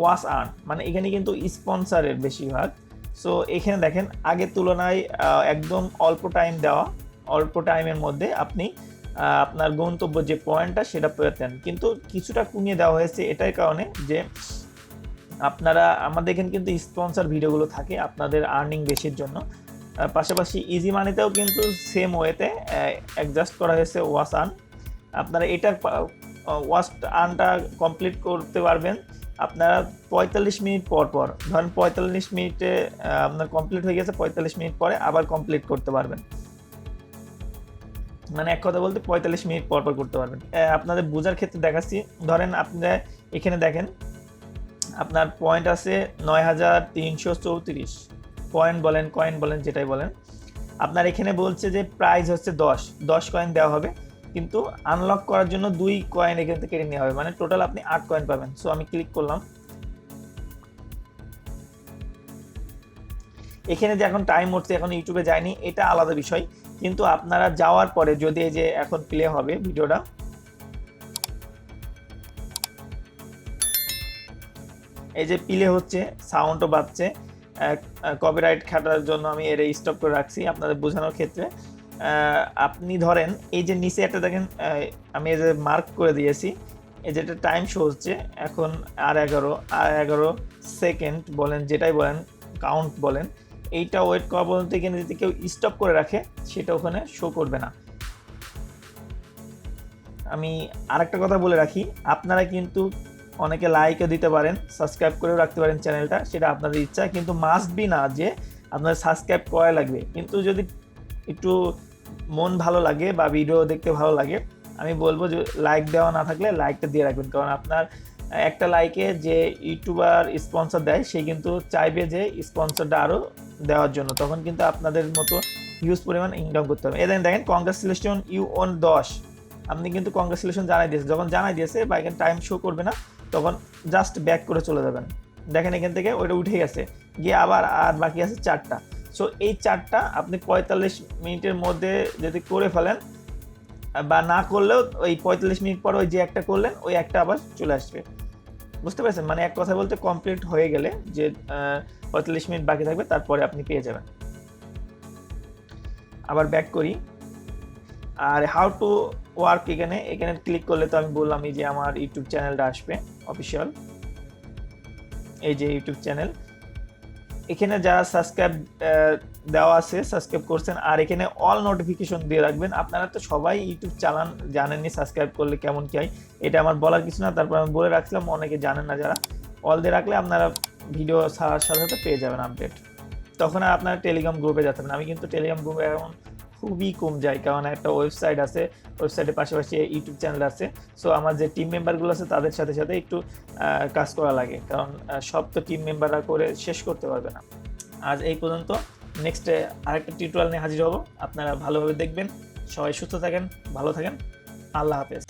ওয়াস earn মানে এখানে কিন্তু স্পন্সারের বেশিরভাগ। সো এখানে দেখেন, আগের তুলনায় একদম অল্প টাইম দেওয়া, অল্প টাইমের মধ্যে আপনি আপনার গন্তব্য যে পয়েন্টটা, সেটা পেতেন কিন্তু কিছুটা কমিয়ে দেওয়া হয়েছে এটার কারণে যে, আপনারা, আমাদের এখানে কিন্তু স্পন্সর ভিডিওগুলো থাকে আপনাদের আর্নিং বেশির জন্য। পাশাপাশি ইজি মানিতেও কিন্তু সেম ওয়েতে অ্যাডজাস্ট করা হয়েছে ওয়াস আর্ন আপনারা এটার ওয়াশ আর্নটা কমপ্লিট করতে পারবেন। আপনারা পঁয়তাল্লিশ মিনিট পর পর, ধরেন পঁয়তাল্লিশ মিনিটে আপনার কমপ্লিট হয়ে গেছে, পঁয়তাল্লিশ মিনিট পরে আবার কমপ্লিট করতে পারবেন। মানে এক কথা বলতে পঁয়তাল্লিশ মিনিট পর পর করতে পারবেন। আপনাদের বোঝার ক্ষেত্রে দেখাচ্ছি, ধরেন আপনারা এখানে দেখেন, আপনার পয়েন্ট আছে নয় হাজার তিনশো চৌত্রিশ। পয়েন্ট বলেন কয়েন বলেন, যেটাই বলেন। আপনার এখানে বলছে যে প্রাইস হচ্ছে দশ। দশ কয়েন দেওয়া হবে। কিন্তু আনলক করার জন্য দুই কয়েন এখান থেকে কেটে নেওয়া হবে। মানে টোটাল আপনি আট কয়েন পাবেন। সো আমি ক্লিক করলাম। এখানে যে এখন টাইম উঠছে, এখন ইউটিউবে যায়নি, এটা আলাদা বিষয়। কিন্তু আপনারা যাওয়ার পরে যদি এই যে এখন প্লে হবে ভিডিওটা, এই যে প্লে হচ্ছে সাউন্ডও বাজছে। কপিরাইট খাটার জন্য আমি এর স্টপ করে রাখছি আপনাদের বোঝানোর ক্ষেত্রে। আপনি ধরেন, এই যে নিচে একটা দেখেন আমি এই যে মার্ক করে দিয়েছি, এই যেটা টাইম শো হচ্ছে, এখন আর এগারো আর এগারো সেকেন্ড বলেন, যেটাই বলেন কাউন্ট বলেন, এইটা ওয়েট করা পর্যন্ত এখানে যদি কেউ স্টপ করে রাখে, সেটা ওখানে শো করবে না। আমি আরেকটা কথা বলে রাখি, আপনারা কিন্তু অনেকে লাইকও দিতে পারেন সাবস্ক্রাইব করেও রাখতে পারেন চ্যানেলটা সেটা আপনাদের ইচ্ছা, কিন্তু মাস্ট বি না যে আপনার সাবস্ক্রাইব করা লাগবে। কিন্তু যদি একটু মন ভালো লাগে বা ভিডিও দেখতে ভালো লাগে, আমি বলব যে লাইক দেওয়া না থাকলে লাইকটা দিয়ে রাখবেন। কারণ আপনার একটা লাইকে যে ইউটিউবার স্পন্সর দেয়, সে কিন্তু চাইবে যে স্পন্সরটা আরও দেওয়ার জন্য। তখন কিন্তু আপনাদের মতো হিউজ পরিমাণ ইনকাম করতে হবে। এদের দেখেন কংগ্রেচুলেশন ইউ অন দশ। আপনি কিন্তু কংগ্রেচুলেশন জানাই দিয়েছে যখন জানাই দিয়েছে বা এখানে টাইম শো করবে না, তখন জাস্ট ব্যাক করে চলে যাবেন। দেখেন এখান থেকে ওইটা উঠে গেছে। গিয়ে আবার আর বাকি আছে চারটা। সো এই চারটা আপনি পঁয়তাল্লিশ মিনিটের মধ্যে যদি করে ফেলেন বা না করলেও ওই পঁয়তাল্লিশ মিনিট পর ওই যে একটা করলেন, ওই একটা আবার চলে আসবে। বুঝতে পারছেন? মানে এক কথা বলতে কমপ্লিট হয়ে গেলে যে পঁয়তাল্লিশ মিনিট বাকি থাকবে, তারপরে আপনি পেয়ে যাবেন। আবার ব্যাক করি। আর হাউ টু ওয়ার্ক এখানে এখানে ক্লিক করলে তো আমি বললামই যে আমার ইউটিউব চ্যানেলটা আসবে অফিসিয়াল এই যে ইউটিউব চ্যানেল এখানে যারা সাবস্ক্রাইব দেওয়া আছে সাবস্ক্রাইব করছেন, আর এখানে অল নোটিফিকেশন দিয়ে রাখবেন, আপনারা তো সবাই ইউটিউব চালান জানেননি সাবস্ক্রাইব করলে কেমন কী হয়। এটা আমার বলার কিছু না, তারপর আমি বলে রাখছিলাম, অনেকে জানেন না যারা। অল দিয়ে রাখলে আপনারা ভিডিও ছাড়ার সাথে সাথে পেয়ে যাবেন আপডেট তখন আর আপনারা টেলিগ্রাম গ্রুপে যেতে আমি কিন্তু টেলিগ্রাম গ্রুপে এখন খুবই কম যায় কারণ একটা ওয়েবসাইট আছে ওয়েবসাইটের পাশাপাশি ইউটিউব চ্যানেল আছে। সো আমার যে টিম মেম্বারগুলো আছে, তাদের সাথে সাথে একটু কাজ করা লাগে। কারণ সব তো টিম মেম্বাররা করে শেষ করতে পারবে না। আজ এই পর্যন্ত। নেক্সট আরেকটা টিউটোরিয়াল নিয়ে হাজির হব। আপনারা ভালোভাবে দেখবেন। সবাই সুস্থ থাকেন, ভালো থাকেন। আল্লাহ হাফেজ।